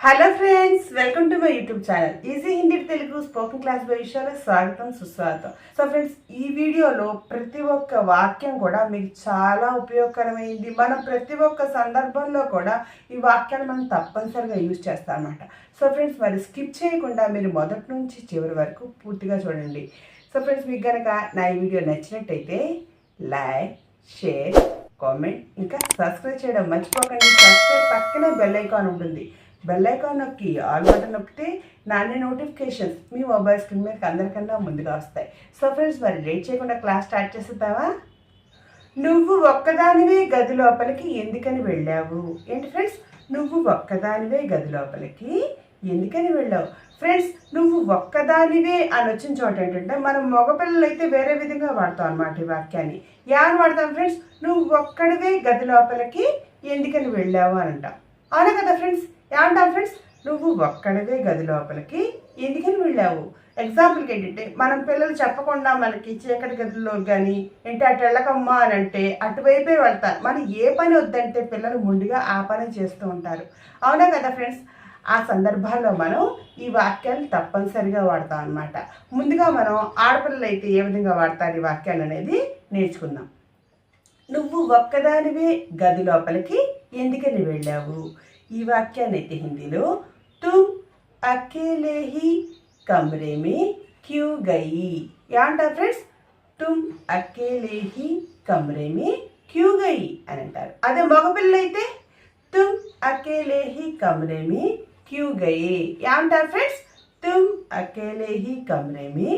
Hello friends welcome to my YouTube channel easy Hindi Telugu spoken class విషయాలు స్వాగతం సుస్వాగతం so friends ఈ వీడియోలో ప్రతి ఒక్క వాక్యం కూడా మీకు చాలా ఉపయోగకరమైంది. మనం ప్రతి ఒక్క సందర్భంలో కూడా ఈ వాక్యాన్ని మనం తప్పనిసరిగా యూజ్ చేస్తాం సో ఫ్రెండ్స్ మరి స్కిప్ చేయకుండా మీరు మొదటి నుంచి చివరి వరకు పూర్తిగా చూడండి. సో ఫ్రెండ్స్ మీకు కనుక నా ఈ వీడియో నచ్చినట్టయితే లైక్ షేర్ కామెంట్ ఇంకా సబ్స్క్రైబ్ చేయడం మర్చిపోకండి. సబ్స్క్రైబ్ పక్కనే బెల్ ఐకాన్ ఉంటుంది. బెల్ ఐకాన్ నొక్కి ఆల్ బటన్ నొక్కితే నాన్న నోటిఫికేషన్స్ మీ మొబైల్ స్క్రీన్ మీద అందరికన్నా ముందుగా వస్తాయి. సో ఫ్రెండ్స్ మరి లేట్ చేయకుండా క్లాస్ స్టార్ట్ చేసేద్దామా? నువ్వు ఒక్కదానివే గది లోపలికి ఎందుకని వెళ్ళావు? ఏంటి ఫ్రెండ్స్ నువ్వు ఒక్కదానివే గది లోపలికి ఎందుకని వెళ్ళావు? ఫ్రెండ్స్ నువ్వు ఒక్కదానివే అని వచ్చిన చోట ఏంటంటే మనం మగపిల్లలు అయితే వేరే విధంగా వాడతాం అనమాట ఈ వాక్యాన్ని. ఎవరు వాడతాం ఫ్రెండ్స్ నువ్వు ఒక్కడివే గది లోపలికి ఎందుకని వెళ్ళావు అని అంటాం. అవునా కదా ఫ్రెండ్స్ ఏమంటాం ఫ్రెండ్స్ నువ్వు ఒక్కడివే గది లోపలికి ఎందుకని వెళ్ళావు? ఎగ్జాంపుల్కి ఏంటంటే మనం పిల్లలు చెప్పకుండా మనకి చీకటి గదిలో కానీ ఏంటి అటు వెళ్ళకమ్మా అని అంటే అటువైపే వెళ్తారు. మనం ఏ పని వద్దంటే పిల్లలు ముందుగా ఆ పని చేస్తూ ఉంటారు. అవునా కదా ఫ్రెండ్స్ ఆ సందర్భాల్లో మనం ఈ వాక్యాన్ని తప్పనిసరిగా వాడతాం అనమాట ముందుగా మనం ఆడపిల్లలు అయితే ఏ విధంగా వాడతారు ఈ వాక్యాన్ని అనేది నేర్చుకుందాం. నువ్వు ఒక్కదానివే గది లోపలికి ఎందుకని వెళ్ళావు? ఈ వాక్యాన్ని అయితే హిందీలో తుమ్ అకేలే హీ మే క్యూ గయి ఏమంటారు friends Tum Akele he may queue గయి అని అంటారు. అదే మగపిల్లలైతే అయితే తుమ్ అకేలే హీ మే క్యూ గయి ఏమంటారు friends Tum Akele he may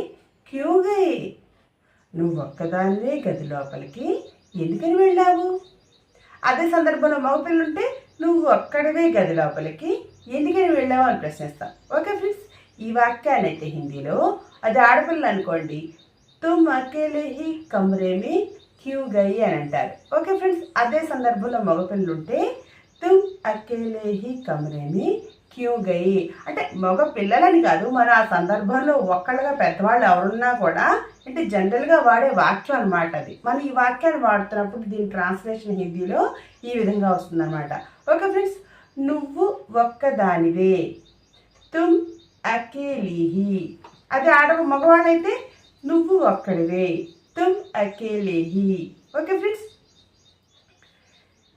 queue గయి నువ్వు ఒక్కదానివే గది లోపలికి ఎందుకని వెళ్ళావు? అదే సందర్భంలో మగపిల్లలు ఉంటే నువ్వు అక్కడవే గది లోపలికి ఎందుకని వెళ్ళావు అని ప్రశ్నిస్తాం. ఓకే ఫ్రెండ్స్ ఈ వాక్యాన్ని హిందీలో. అది ఆడపిల్లలు అనుకోండి. తుమ్ అకేలే హీ క్యూ గయి అని అంటారు. ఓకే ఫ్రెండ్స్ అదే సందర్భంలో మగపిల్లలు ఉంటే తుమ్ అకేలే హీ క్యూ గయి. అంటే మగ పిల్లలని కాదు మన ఆ సందర్భంలో ఒక్కళ్ళగా పెద్దవాళ్ళు ఎవరున్నా కూడా అంటే జనరల్గా వాడే వాక్యం అనమాట అది. మనం ఈ వాక్యాన్ని వాడుతున్నప్పుడు దీని ట్రాన్స్లేషన్ హిందీలో ఈ విధంగా వస్తుందన్నమాట. ఓకే ఫ్రెండ్స్ నువ్వు ఒక్కదానివే. తుమ్ అకేలీహి. అది ఆడ మగవాళ్ళైతే నువ్వు ఒక్కడివే. తుమ్ అకేలేహి. ఓకే ఫ్రెండ్స్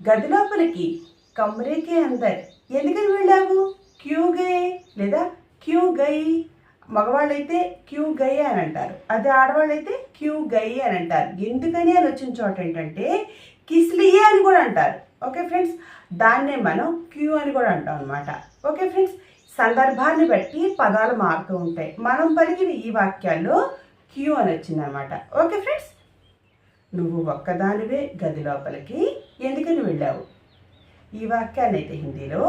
గది లోపలికి కమ్రేకే అందర్. ఎందుకని వెళ్ళావు? క్యూ గై లేదా క్యూ గై మగవాళ్ళైతే క్యూ గై అని అంటారు. అదే ఆడవాళ్ళైతే క్యూ గై అని అంటారు. ఎందుకని అని వచ్చిన చోట ఏంటంటే కిస్లియే అని కూడా అంటారు. ఓకే ఫ్రెండ్స్ దాన్నే మనం క్యూ అని కూడా అంటాం అనమాట ఓకే ఫ్రెండ్స్ సందర్భాన్ని బట్టి పదాలు మారుతూ ఉంటాయి. మనం పలికిన ఈ వాక్యాల్లో క్యూ అని వచ్చిందనమాట ఓకే ఫ్రెండ్స్ నువ్వు ఒక్కదానివే గది లోపలికి ఎందుకని వెళ్ళావు? ఈ వాక్యాన్ని అయితే హిందీలో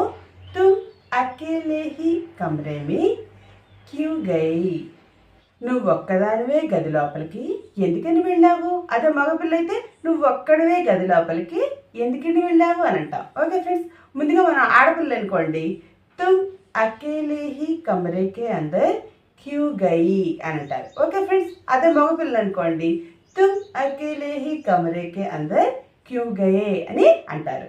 తుమ్ అకేలేహి కమ్రేమి క్యూ గై నువ్వు ఒక్కదానివే గది లోపలికి ఎందుకని వెళ్ళావు? అదే మగపిల్ల అయితే నువ్వు ఒక్కడివే గది లోపలికి ఎందుకని వెళ్ళావు అని అంటాం ఓకే ఫ్రెండ్స్ ముందుగా మనం ఆడపిల్ల అనుకోండి. తుమ్ అకేలేహి కమరేకే అందర్ క్యూ గయి అని అంటారు ఓకే ఫ్రెండ్స్ అదే మగపిల్ల అనుకోండి. తుమ్ అకేలేహి కమరేకే అందర్ క్యూ గయే అని అంటారు.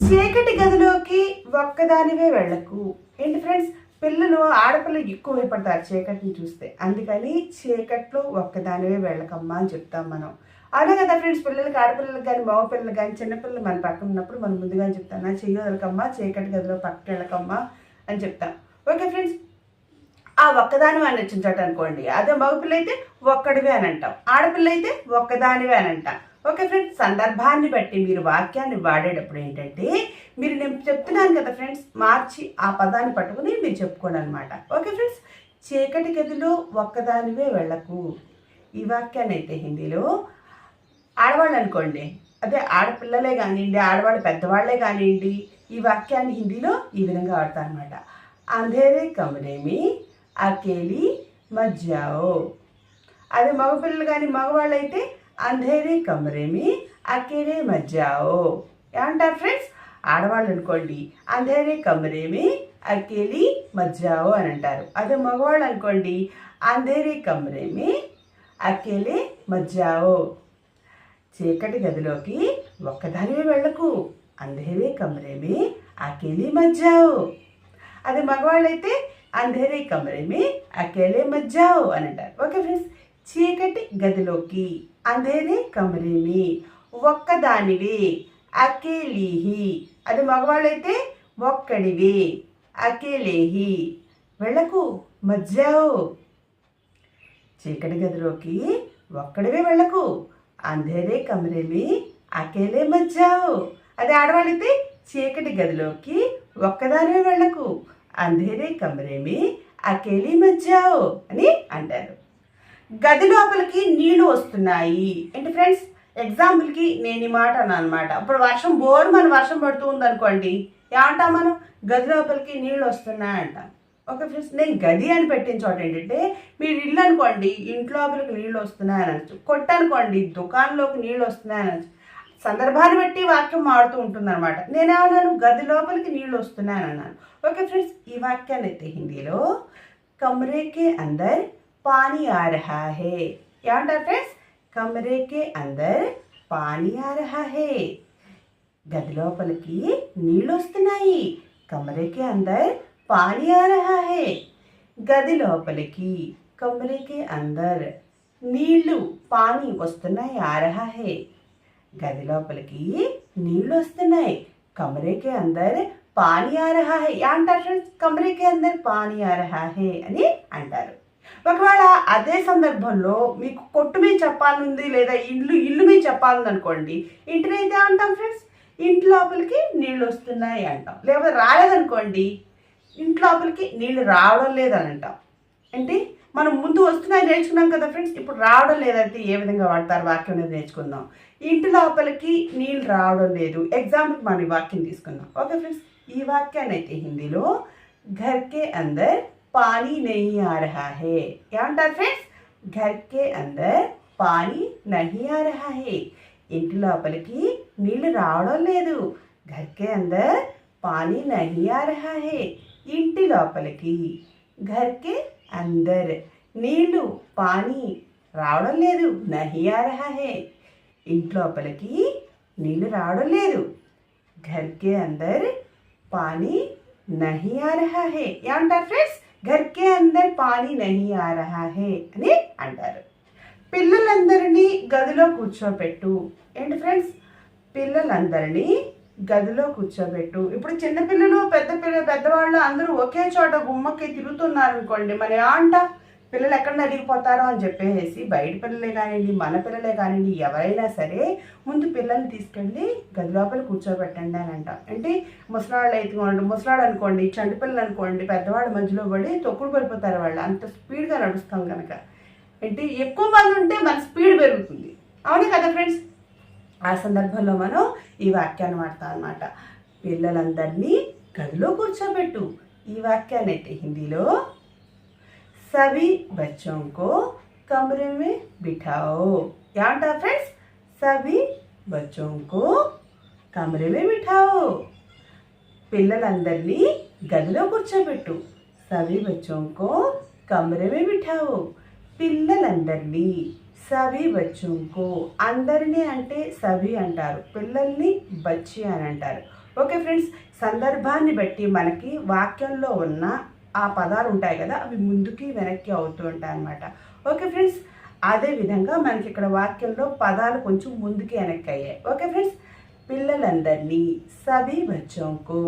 చీకటి గదిలోకి ఒక్కదానివే వెళ్ళకు. ఏంటి ఫ్రెండ్స్ పిల్లలు ఆడపిల్లలు ఎక్కువ భయపడతారు చీకటిని చూస్తే. అందుకని చీకట్లో ఒక్కదానివే వెళ్ళకమ్మా అని చెప్తాం మనం. అదే కదా ఫ్రెండ్స్ పిల్లలకి ఆడపిల్లలకి కానీ మగపిల్లలు కానీ చిన్నపిల్లలు మన పక్కన ఉన్నప్పుడు మనం ముందుగా చెప్తాం నా చెయ్యదలకమ్మా చీకటి గదిలో పక్కన వెళ్ళకమ్మా అని చెప్తాం. ఓకే ఫ్రెండ్స్ ఆ ఒక్కదాని అని వచ్చిన చోట అనుకోండి. అదే మగపిల్ల అయితే ఒక్కడివే అని అంటాం. ఆడపిల్ల అయితే ఒక్కదానివే అని అంటాం. ఓకే ఫ్రెండ్స్ సందర్భాన్ని బట్టి మీరు వాక్యాన్ని వాడేటప్పుడు ఏంటంటే మీరు నేను చెప్తున్నాను కదా ఫ్రెండ్స్ మార్చి ఆ పదాన్ని పట్టుకుని మీరు చెప్పుకోండి అనమాట ఓకే ఫ్రెండ్స్ చీకటి గదిలో ఒక్కదానివే వెళ్ళకు. ఈ వాక్యాన్ని అయితే హిందీలో ఆడవాళ్ళు అనుకోండి అదే ఆడపిల్లలే కానివ్వండి ఆడవాళ్ళు పెద్దవాళ్ళే కానివ్వండి ఈ వాక్యాన్ని హిందీలో ఈ విధంగా వాడతారు అనమాట అంధేరే కమరేమి అకేలి మజ్జావో అదే మగపిల్లలు కానీ మగవాళ్ళు అయితే అంధేరే कमरे में మజ్జావో. ఏ అంటారు ఏమంటారు ఫ్రెండ్స్ ఆడవాళ్ళు అనుకోండి అంధేరే కమరేమి అకేలి మజ్జావో అని అంటారు. అదే మగవాళ్ళు అనుకోండి అంధేరే కమరేమి అకేలే మజ్జావో. చీకటి గదిలోకి ఒక్కదానివే వెళ్ళకు. అంధేరే కమరేమి అకేలి మజ్జావో. అదే మగవాళ్ళైతే అంధేరే కమరేమి అకేలే మజ్జావో అని అంటారు. ఓకే ఫ్రెండ్స్ చీకటి గదిలోకి అంధేరే కమరేమి ఒక్కదానివి అకేలీహి. అది మగవాళ్ళైతే ఒక్కడివి అకేలేహి. వెళ్ళకు మజ్జావు చీకటి గదిలోకి ఒక్కడివే వెళ్ళకు అంధేరే కమరేమి అకేలే మజ్జావు అది ఆడవాళ్ళైతే చీకటి గదిలోకి ఒక్కదానివే వెళ్ళకు అంధేరే కమరేమి అకేలీ మజ్జావు అని అంటారు. గది లోపలికి నీళ్ళు వస్తున్నాయి. ఏంటి ఫ్రెండ్స్? ఎగ్జాంపుల్కి నేను ఈ మాట అనమాట ఇప్పుడు వర్షం బోర్ మన వర్షం పడుతూ ఉందనుకోండి ఏమంటాం మనం? గది లోపలికి నీళ్ళు వస్తున్నాయి అంటాం. ఓకే ఫ్రెండ్స్ నేను గది అని పెట్టిన చోట ఏంటంటే మీరు ఇల్లు అనుకోండి ఇంట్లో లోపలికి నీళ్ళు అనొచ్చు. కొట్టనుకోండి దుకాణంలోకి నీళ్ళు వస్తున్నాయి అనొచ్చు. సందర్భాన్ని బట్టి వాక్యం మారుతూ ఉంటుంది అనమాట నేనేమన్నాను? గది లోపలికి నీళ్ళు వస్తున్నాయని అన్నాను. ఓకే ఫ్రెండ్స్ ఈ వాక్యాన్ని అయితే హిందీలో కమరేకే అందర్ పానీ ఆ రహా హే ఏమంటారు ఫ్రెండ్స్ కమరేకే అందర్ పానీ ఆ రహా హే గది లోపలికి నీళ్ళు వస్తున్నాయి కమరేకే అందర్ పానీ ఆ రహా హే గది లోపలికి కమరేకే అందర్ నీళ్ళు పానీ వస్తున్నాయి ఆ రహా హే గది లోపలికి నీళ్ళు వస్తున్నాయి కమరేకే అందర్ పానీ ఆ రహా హే అంటారు ఫ్రెండ్స్ కమరేకే అందర్ పానీ ఆ రహా హే అని అంటారు ఒకవేళ అదే సందర్భంలో మీకు కొట్టు మీద చెప్పాలనుంది లేదా ఇల్లు ఇల్లు మీద చెప్పాలని అనుకోండి ఇంటిని అయితే అంటాం ఫ్రెండ్స్ ఇంటి లోపలికి నీళ్ళు వస్తున్నాయి అంటాం. లేకపోతే రాలేదనుకోండి ఇంటి లోపలికి నీళ్ళు రావడం లేదని అంటాం ఏంటి మనం ముందు వస్తున్నాయి నేర్చుకున్నాం కదా ఫ్రెండ్స్ ఇప్పుడు రావడం లేదంటే ఏ విధంగా వాడతారు వాక్యం అనేది నేర్చుకుందాం. ఇంటి లోపలికి నీళ్ళు రావడం లేదు. ఎగ్జాంపుల్ మనం ఈ వాక్యం తీసుకుందాం. ఓకే ఫ్రెండ్స్ ఈ వాక్యాన్ని అయితే హిందీలో ఘర్కే అందర్ పానీ నహీ ఆ రహా హే ఏమంటారు ఫ్రెండ్స్ ఘర్ కే అందర్ పానీ నహీ ఆ రహా హే ఇంటి లోపలికి నీళ్లు రావడం లేదు ఘర్ కే అందర్ పానీ నహీ ఆ రహా హే ఇంటి లోపలికి ఘర్ కే అందర్ నీళ్లు పానీ రావడం లేదు నహీ ఆ రహా హే ఇంటి లోపలికి నీళ్లు రావడం లేదు घर के अंदर पानी नहीं आ रहा है ఏమంటారు ఫ్రెండ్స్ ఘర్ కే అందర్ పానీ నహి ఆ రహా హే అని అంటారు పిల్లలందరినీ గదిలో కూర్చోబెట్టు. ఏంటి ఫ్రెండ్స్ పిల్లలందరినీ గదిలో కూర్చోబెట్టు. ఇప్పుడు చిన్నపిల్లలు పెద్ద పిల్ల పెద్దవాళ్ళు అందరూ ఒకే చోట గుమ్మకి తిరుగుతున్నారు అనుకోండి మరి అంట పిల్లలు ఎక్కడ నలిగిపోతారో అని చెప్పేసి బయట పిల్లలే కానివ్వండి మన పిల్లలే కానివ్వండి ఎవరైనా సరే ముందు పిల్లల్ని తీసుకెళ్ళి గది లోపల కూర్చోబెట్టండి అని అంట. అంటే ముసలాళ్ళు అయితే ముసలాడు అనుకోండి చంటి పిల్లలు అనుకోండి పెద్దవాళ్ళ మధ్యలో పడి తొక్కుడు పడిపోతారు వాళ్ళు. అంత స్పీడ్గా నడుస్తాం కనుక అంటే ఎక్కువ మంది ఉంటే మన స్పీడ్ పెరుగుతుంది. అవునే కదా ఫ్రెండ్స్? ఆ సందర్భంలో మనం ఈ వాక్యాన్ని వాడతాం అనమాట పిల్లలందరినీ గదిలో కూర్చోబెట్టు. ఈ వాక్యాన్ని అయితే హిందీలో सभी बच्चों को कमरे में बिठाओ। ఏమంటారు ఫ్రెండ్స్ సభి బచ్చోంకు కమరేమే బిఠావు పిల్లలందరినీ గదిలో కూర్చోబెట్టు సవి బచ్చోంకు కమరేమే బిఠావు పిల్లలందరినీ సవి బచ్చోంకు అందరినీ అంటే సవి అంటారు పిల్లల్ని బచ్చి అని అంటారు ఓకే ఫ్రెండ్స్ సందర్భాన్ని బట్టి మనకి వాక్యంలో ఉన్న ఆ పదాలు ఉంటాయి కదా అవి ముందుకి వెనక్కి అవుతూ ఉంటాయి అనమాట ఓకే ఫ్రెండ్స్ అదే విధంగా మనకి ఇక్కడ వాక్యంలో పదాలు కొంచెం ముందుకి వెనక్కి అయ్యాయి ఓకే ఫ్రెండ్స్ పిల్లలందరినీ సభీ బచ్చోంకు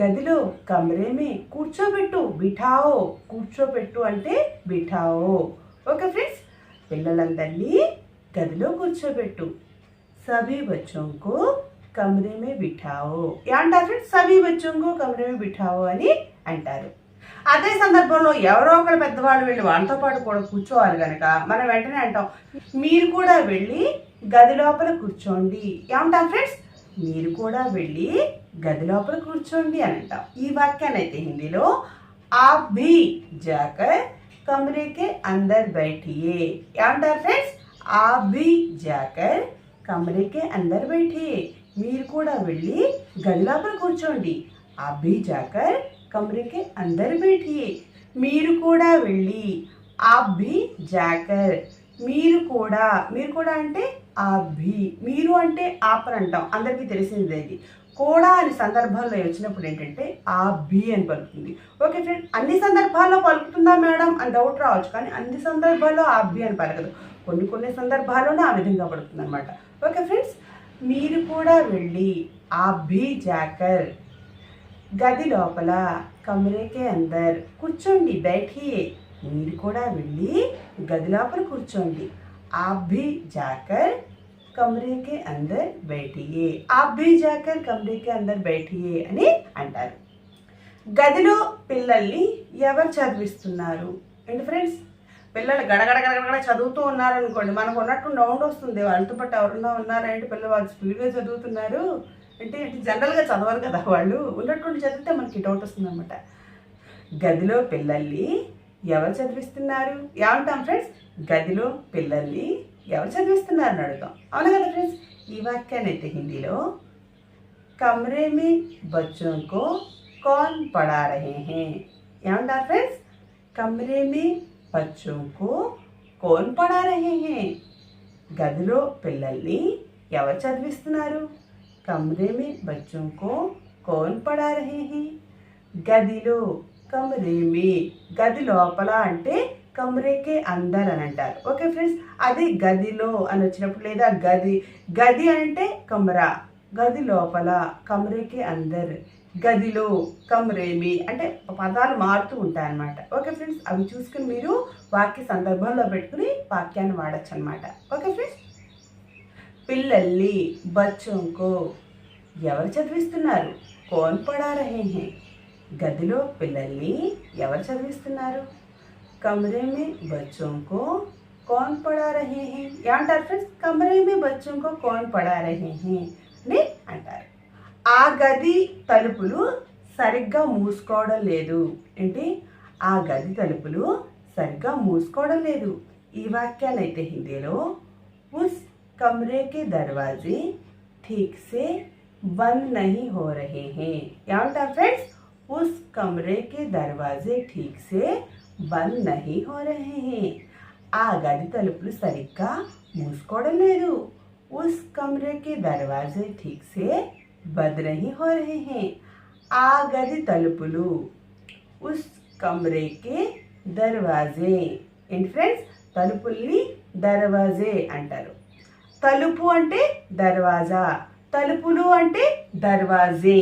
గదిలో కమరేమే కూర్చోబెట్టు బిఠావో. కూర్చోబెట్టు అంటే బిఠావో. ఓకే ఫ్రెండ్స్ పిల్లలందరినీ గదిలో కూర్చోబెట్టు. సభీ బచ్చోంకు కమరేమే బిఠావో. ఏమంటారు ఫ్రెండ్స్ సభీ బచ్చోంకు కమరేమే బిఠావో అని అంటారు అదే సందర్భంలో ఎవరో ఒకరు పెద్దవాళ్ళు వెళ్ళి వాళ్ళతో పాటు కూడా కూర్చోవాలి కనుక మనం వెంటనే అంటాం మీరు కూడా వెళ్ళి గది లోపల కూర్చోండి ఏమంటాం ఫ్రెండ్స్ మీరు కూడా వెళ్ళి గది లోపల కూర్చోండి అని అంటాం ఈ వాక్యాన్ని అయితే హిందీలో आप भी जाकर कमरे के अंदर बैठिए ఏమంటారు ఫ్రెండ్స్ आप भी जाकर कमरे के अंदर बैठिए మీరు కూడా వెళ్ళి గది లోపల కూర్చోండి आप भी जाकर कमरे के अंदर बैठिए మీరు కూడా వెళ్ళి आप भी जाकर మీరు కూడా మీరు కూడా అంటే ఆ భీ మీరు అంటే ఆపని అంటాం అందరికీ తెలిసింది ఇది కూడా అని సందర్భాల్లో వచ్చినప్పుడు ఏంటంటే ఆ బి అని పలుకుతుంది ఓకే ఫ్రెండ్ అన్ని సందర్భాల్లో పలుకుతుందా మేడం అని డౌట్ రావచ్చు కానీ అన్ని సందర్భాల్లో ఆ బి అని పలకదు కొన్ని కొన్ని సందర్భాల్లోనే ఆ విధంగా పలుకుతుంది అనమాట ఓకే ఫ్రెండ్స్ మీరు కూడా వెళ్ళి ఆ బి జాకర్ గది లోపల కమరేకే అందర్ కూర్చోండి బయటియే మీరు కూడా వెళ్ళి గది లోపల కూర్చోండి आप भी जाकर కమరే కే అందర్ బయటియే आप भी जाकर కమరే కే అందర్ బయటియే అని అంటారు గదిలో పిల్లల్ని ఎవరు చదివిస్తున్నారు ఏంటి ఫ్రెండ్స్ పిల్లలు గడగడ గడగడ చదువుతూ ఉన్నారనుకోండి మనకు ఉన్నట్టు డౌన్ వస్తుంది వాళ్ళతో పాటు ఎవరన్నా ఉన్నారంటే పిల్లలు వాళ్ళు స్పీడ్గా చదువుతున్నారు అంటే ఏంటి జనరల్గా చదవరు కదా వాళ్ళు ఉన్నట్టుండి చదివితే మనకి డౌట్ వస్తుంది అనమాట గదిలో పిల్లల్ని ఎవరు చదివిస్తున్నారు ఏమంటాం ఫ్రెండ్స్ గదిలో పిల్లల్ని ఎవరు చదివిస్తున్నారు అని అడుగుతాం అవునా కదా ఫ్రెండ్స్ ఈ వాక్యాన్ని అయితే హిందీలో కమరే మే బచ్చోं को कौन पढ़ा रहे हैं ఏమంటారు ఫ్రెండ్స్ కమరే మే బచ్చోं को कौन पढ़ा रहे हैं గదిలో పిల్లల్ని ఎవరు చదివిస్తున్నారు కమరే మే బచ్చో కో కౌన్ పడా రహే హీ గదిలో కమరే మే గది లోపల అంటే కమరేకే అందర్ అని అంటారు ఓకే ఫ్రెండ్స్ అది గదిలో అని వచ్చినప్పుడు లేదా గది గది అంటే కమరా గది లోపల కమరేకే అందర్ గదిలో కమరేమి అంటే పదాలు మారుతూ ఉంటాయి అనమాట ఓకే ఫ్రెండ్స్ అవి చూసుకుని మీరు వాక్య సందర్భంలో పెట్టుకుని వాక్యాన్ని వాడచ్చు అనమాట ఓకే ఫ్రెండ్స్ పిల్లల్ని బచ్చంకో. ఎవరు చదివిస్తున్నారు? కోన్ పడా రహే హే గదిలో పిల్లల్ని ఎవరు చదివిస్తున్నారు? కమరే మే బచ్చోంకో కోన్ పడా రహే హే ఏమంటారు ఫ్రెండ్స్ కమరే మే బచ్చోంకో కోన్ పడా రహే హే అని అంటారు. ఆ గది తలుపులు సరిగ్గా మూసుకోవడం లేదు. ఏంటి? ఆ గది తలుపులు సరిగ్గా మూసుకోవడం లేదు. ఈ వాక్యాన్ని అయితే హిందీలో ఉస్ కమరే కే దర్వాజే ठीक से बंद नहीं हो रहे हैं ఏమంటారు ఫ్రెండ్స్ उस कमरे के दरवाजे ठीक से బంద్ నహీ హో రహే హే ఆ గది తలుపులు సరిగ్గా మూసుకోవడం లేదు ఉస్ కమరేకి దర్వాజే ఠీక్ సే బంద్ నహీ హో రహే హే ఆ గది తలుపులు ఉస్ కమరేకి దర్వాజే ఏంటి ఫ్రెండ్స్ తలుపుల్ని దర్వాజే అంటారు తలుపు అంటే దర్వాజా తలుపులు అంటే దర్వాజే.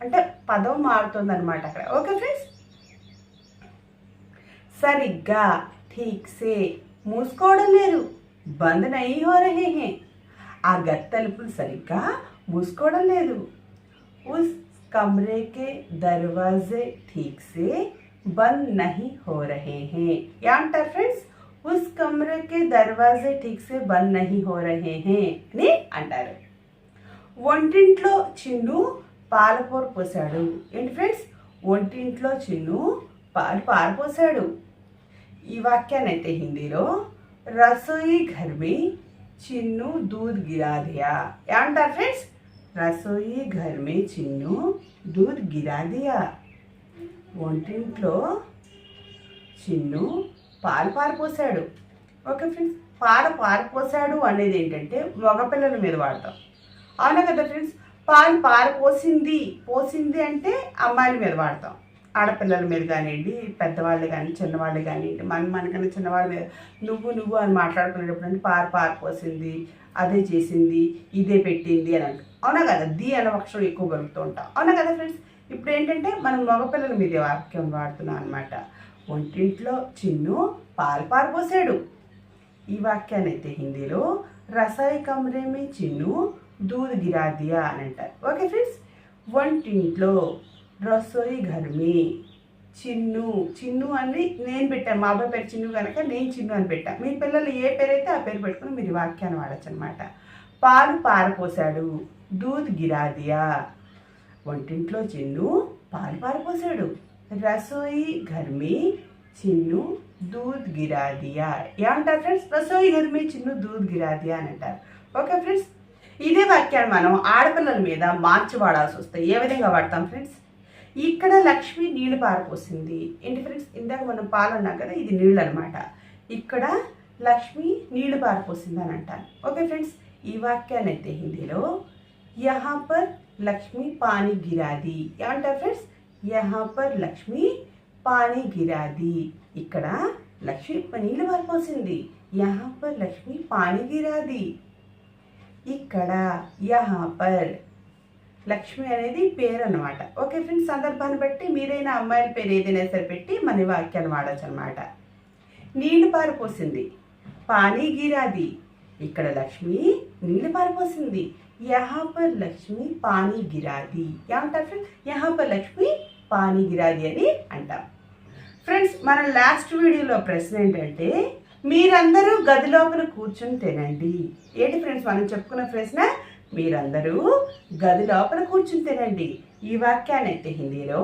అంటే పదం మారుతుంది అనమాట అక్కడ. Okay friends? సరిగ్గా ఠీక్సే మూసుకోవడం లేదు. బంద్ నయ్యి హో రహే హే. ఆ గది తలుపులు సరిగ్గా మూసుకోవడం లేదు. ఉస్ కమరే కే దర్వాజే ఠీక్ సే బంద్ నహి హో రహే హే. ఏమంటారు ఫ్రెండ్స్? ఉస్ కమరే కే దర్వాజే ఠీక్ సే బంద్ నహి హో రహే హే అని అంటారు వంటింట్లో చిన్ను పాలకూర పోసాడు ఏంటి ఫ్రెండ్స్ వంటింట్లో చిన్ను పాలు పారపోసాడు ఈ వాక్యాన్ని అయితే హిందీలో రసోయి ఘర్మి చిన్ను దూద్ గిరాదియా. ఏమంటారు ఫ్రెండ్స్? రసోయి ఘర్మి చిన్ను దూద్ గిరా దియా వంటింట్లో చిన్ను పాలు పారపోసాడు ఓకే ఫ్రెండ్స్ పాలు పారిపోసాడు అనేది ఏంటంటే మగపిల్లల మీద వాడతాం. అవునా కదా ఫ్రెండ్స్ పాలు పారపోసింది పోసింది అంటే అమ్మాయిల మీద వాడతాం. ఆడపిల్లల మీద కానివ్వండి పెద్దవాళ్ళు కానీ చిన్నవాళ్ళు కానివ్వండి మన మనకన్నా చిన్నవాళ్ళ మీద నువ్వు నువ్వు అని మాట్లాడుకునేటప్పుడు అంటే పారు పారిపోసింది అదే చేసింది ఇదే పెట్టింది అని అంట. అవునా కదా? ది అనే అక్షరం ఎక్కువ కలుపుతూ ఉంటాం. అవునా కదా ఫ్రెండ్స్ ఇప్పుడు ఏంటంటే మనం మగపిల్లల మీద వాక్యం వాడుతున్నాం అనమాట ఒంటింట్లో చిన్ను పాలు పారిపోసాడు ఈ వాక్యాన్ని అయితే హిందీలో రసాయి కమరేమి చిన్ను దూద్ గిరాదియా అని అంటారు. ఓకే ఫ్రెండ్స్ వంటింట్లో రసోయి ఘర్మి చిన్ను. చిన్ను అని నేను పెట్టాను. మా అబ్బాయి పేరు చిన్ను కనుక నేను చిన్ను అని పెట్టాను మీ పిల్లలు ఏ పేరు అయితే ఆ పేరు పెట్టుకుని మీరు వాక్యాన్ని వాడచ్చు అనమాట పాలు పారపోసాడు దూద్ గిరాదియా. వంటింట్లో చిన్ను పాలు పారిపోసాడు रसोई घर में చిన్ను దూద్ గిరాదియా ఏమంటారు ఫ్రెండ్స్ రసోయి గర్మే చిన్ను దూద్ గిరాదియా అని అంటారు ఓకే ఫ్రెండ్స్ ఇదే వాక్యాన్ని మనం ఆడపిల్లల మీద మార్చి వాడాల్సి వస్తే ఏ విధంగా వాడతాం ఫ్రెండ్స్ ఇక్కడ లక్ష్మి నీళ్ళు పారిపోసింది ఏంటి ఫ్రెండ్స్ ఇందాక మనం పాలు అన్నాం కదా ఇది నీళ్ళు అనమాట ఇక్కడ లక్ష్మి నీళ్ళు పారిపోసింది అని అంటాను ఓకే ఫ్రెండ్స్ ఈ వాక్యాన్ని అయితే హిందీలో యహా పర్ లక్ష్మి పానీ గిరాది ఏమంటారు ఫ్రెండ్స్ యహా పర్ లక్ష్మి పానీ గిరాది ఇక్కడ లక్ష్మి నీళ్ళు పారిపోసింది యహా పర్ లక్ష్మి పానీ గిరాది ఇక్కడ యహా పర్ లక్ష్మి అనేది పేరు అనమాట ఓకే ఫ్రెండ్స్ సందర్భాన్ని బట్టి మీరైనా అమ్మాయిల పేరు ఏదైనా సరే పెట్టి మన వాక్యాన్ని వాడచ్చు అనమాట నీళ్ళు పారిపోసింది పానీ గిరాది ఇక్కడ లక్ష్మి నీళ్ళు పారిపోసింది యహా పర్ లక్ష్మి పానీ గిరాది ఏమంటారు ఫ్రెండ్స్ యహా పర్ లక్ష్మి పానీ గిరాది అని అంటాం ఫ్రెండ్స్ మన లాస్ట్ వీడియోలో ప్రశ్న ఏంటంటే మీరందరూ గది లోపల కూర్చొని తినండి ఏంటి ఫ్రెండ్స్ మనం చెప్పుకున్న ప్రశ్న మీరందరూ గది లోపల కూర్చుని తినండి ఈ వాక్యాన్ని అయితే హిందీలో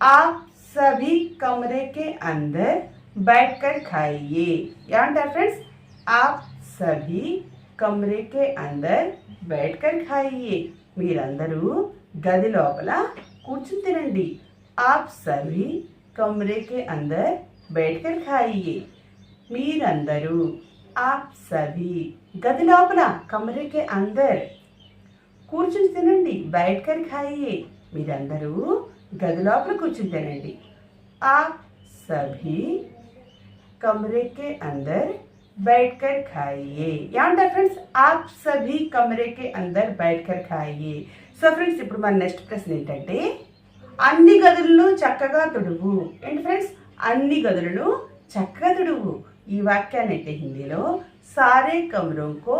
ఆప్ సభీ కమరే అందర్ बैठ कर खाइए ఏమంటారు ఫ్రెండ్స్ ఆప్ సభీ కమరే కే అందర్ बैठ कर खाइए మీరందరూ గది లోపల కూర్చుని తినండి ఆప్ సభీ కమరే కే అందర్ बैठ कर खाइए మీరందరూ ఆప్ సభీ గది లోపల కమరే కే అందర్ కూర్చుని తినండి బయట కర్ ఖాయియే మీరందరూ గది లోపల కూర్చుని తినండి ఆప్ సభీ कमरे के अंदर बैठकर खाइए ఏమంటారు ఫ్రెండ్స్ ఆప్ సభీ కమరే కే అందర్ बैठकर खाइए సో ఫ్రెండ్స్ ఇప్పుడు మన నెక్స్ట్ ప్రశ్న ఏంటంటే అన్ని గదులను చక్కగా తుడువు. ఏంటి ఫ్రెండ్స్ అన్ని గదులను చక్కగా తుడువు. ఈ వాక్యాన్ని అయితే హిందీలో సారే కమరంకో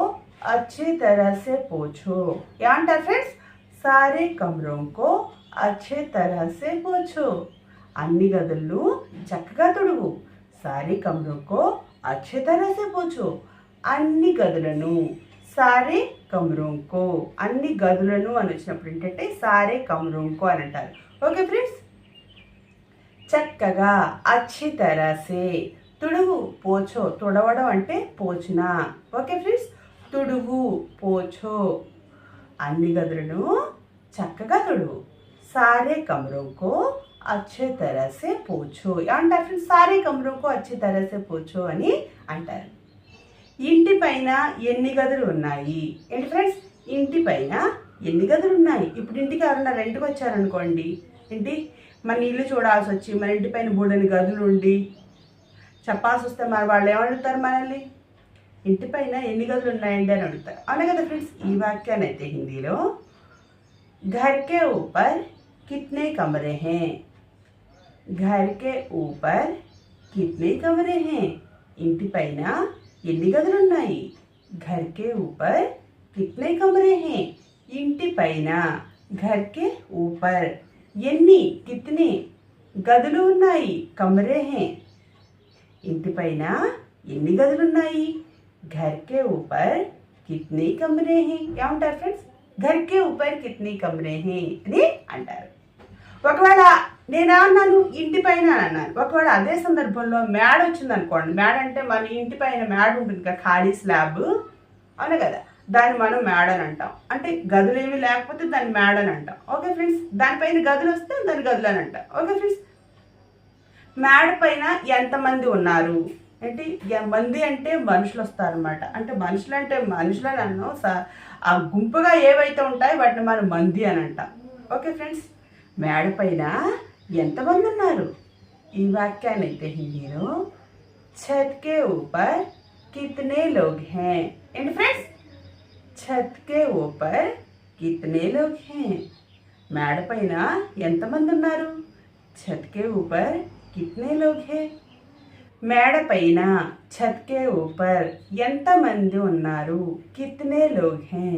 అచ్చే తరసే పోచో ఏమంటారు ఫ్రెండ్స్ సారే కమరంకో అచ్చే తరసే పోచో అన్ని గదులను చక్కగా తుడువు. సారే కమరంకో అచ్చే తరసే పోచో అన్ని గదులను సారే కమ్రోంకో. అన్ని గదులను అని వచ్చినప్పుడు ఏంటంటే సారే కమ్రోంకో అని అంటారు. Okay friends? చక్కగా అచ్చి తరసే. తుడువు పోచో. తుడవడం అంటే పోచిన. Okay friends? తుడువు పోచో. అన్ని గదులను చక్కగా తుడువు. సారే కమ్రోంకో అచ్చే తరసే పోచో. అంటారు ఫ్రెండ్స్? సారే కమ్రోంకో అచ్చే తరసే పోచో అని అంటారు. ఇంటి పైన ఎన్ని గదులు ఉన్నాయి? ఏంటి ఫ్రెండ్స్ ఇంటి పైన ఎన్ని గదులు ఉన్నాయి? ఇప్పుడు ఇంటికి ఎవరన్నా రెంట్కి వచ్చారనుకోండి ఏంటి? మన ఇల్లు చూడాల్సి వచ్చి మన ఇంటి పైన బూడని గదులు ఉండి చెప్పాల్సి వస్తే మరి వాళ్ళు ఏమడుగుతారు మనల్ని? ఇంటి పైన ఎన్ని గదులు ఉన్నాయండి అని అడుగుతారు. అవునా కదా ఫ్రెండ్స్ ఈ వాక్యాన్ని అయితే హిందీలో ఘర్కే ఊపర్ కిట్నే కమరే హే ఘర్కే ఊపర్ కిట్నే కమరే హే ఇంటి పైన इन गई घर के ऊपर कितने कमरे हैं? इंटी पैना, घर के ऊपर। एनी कितने? गई कमरे हैं। इंटी पैना इन गई घर के ऊपर कितने कमरे हैं? क्या फ्रेंड्स घर के ऊपर कितने कमरे हैं? अटार ఒకవేళ నేనేమన్నాను ఇంటి పైన అన్నాను. ఒకవేళ అదే సందర్భంలో మ్యాడ్ వచ్చింది అనుకోండి మ్యాడ్ అంటే మన ఇంటి పైన మ్యాడ్ ఉంటుంది కదా ఖాళీ స్లాబ్ అవును కదా? దాన్ని మనం మేడ అని అంటాం. అంటే గదులు ఏమి లేకపోతే దాన్ని మేడ అని అంటాం. Okay friends? దానిపైన గదులు వస్తే దాని గదులు అని అంటాం. Okay friends? మేడ పైన ఎంతమంది ఉన్నారు? ఏంటి? మంది అంటే మనుషులు వస్తారనమాట అంటే మనుషులు అంటే మనుషులు అని అన్నాం ఆ గుంపుగా ఏవైతే ఉంటాయో వాటిని మనం మంది అని అంటాం. Okay friends? మేడ పైన ఎంతమంది ఉన్నారు ఈ వాక్యాన్ని అయితే హిందీలో छत के ऊपर कितने लोग हैं ఏంటి ఫ్రెండ్స్ छत के ऊपर कितने लोग हैं మేడ పైన ఎంతమంది ఉన్నారు छत के ऊपर कितने लोग हैं మేడ పైన छत के ऊपर ఎంతమంది ఉన్నారు कितने लोग हैं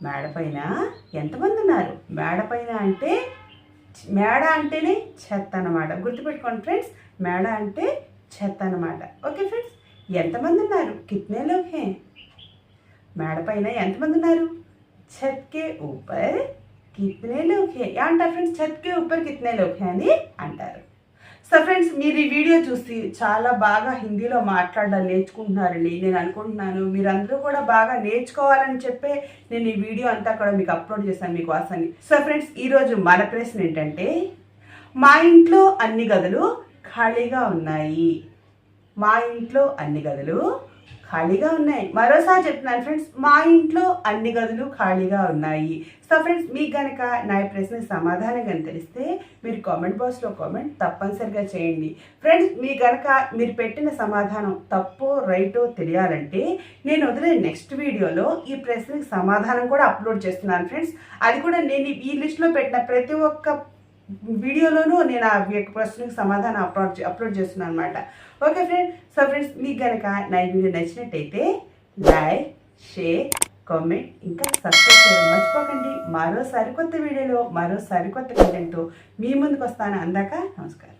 మేడపైన ఎంతమంది ఉన్నారు మేడపైన అంటే మేడ అంటేనే చెత్త అనమాట గుర్తుపెట్టుకోండి ఫ్రెండ్స్ మేడ అంటే చెత్త అనమాట ఓకే ఫ్రెండ్స్ ఎంతమంది ఉన్నారు కిత్నే లోగ్ హే ఎంతమంది ఉన్నారు చెత్కే కే ఊపర్ కిత్నే లోగ్ హే అంటారు ఫ్రెండ్స్? ఛత్ కే ఊపర్ కిత్నే లోగ్ అని అంటారు. సో ఫ్రెండ్స్ మీరు ఈ వీడియో చూసి చాలా బాగా హిందీలో మాట్లాడడం నేర్చుకుంటున్నారని నేను అనుకుంటున్నాను మీరందరూ కూడా బాగా నేర్చుకోవాలని చెప్పే నేను ఈ వీడియో అంతా కూడా మీకు అప్లోడ్ చేశాను మీకోసమని సో ఫ్రెండ్స్ ఈరోజు మన ప్రశ్న ఏంటంటే మా ఇంట్లో అన్ని గదులు ఖాళీగా ఉన్నాయి. మా ఇంట్లో అన్ని గదులు ఖాళీగా ఉన్నాయి. మరోసారి చెప్తున్నాను ఫ్రెండ్స్ మా ఇంట్లో అన్ని గదులు ఖాళీగా ఉన్నాయి. సో ఫ్రెండ్స్ మీకు కనుక నా ఈ సమాధానం కనుక తెలిస్తే మీరు కామెంట్ బాక్స్లో కామెంట్ తప్పనిసరిగా చేయండి. ఫ్రెండ్స్ మీ కనుక మీరు పెట్టిన సమాధానం తప్పో రైటో తెలియాలంటే నేను వదిలే నెక్స్ట్ వీడియోలో ఈ ప్రశ్నకి సమాధానం కూడా అప్లోడ్ చేస్తున్నాను ఫ్రెండ్స్ అది కూడా నేను ఈ లిస్ట్లో పెట్టిన ప్రతి ఒక్క వీడియోలోనూ నేను ఆ యొక్క ప్రశ్నకు సమాధానం అప్లోడ్ అప్లోడ్ చేస్తున్నాను అనమాట ఓకే ఫ్రెండ్ సో ఫ్రెండ్స్ మీకు కనుక నా వీడియో నచ్చినట్టయితే లైక్ షేర్ కామెంట్ ఇంకా సబ్స్క్రైబ్ చేయడం మర్చిపోకండి. మరో సరికొత్త వీడియోలో మరో సరికొత్త కంటెంట్తో మీ ముందుకు వస్తాను. అందాక నమస్కారం.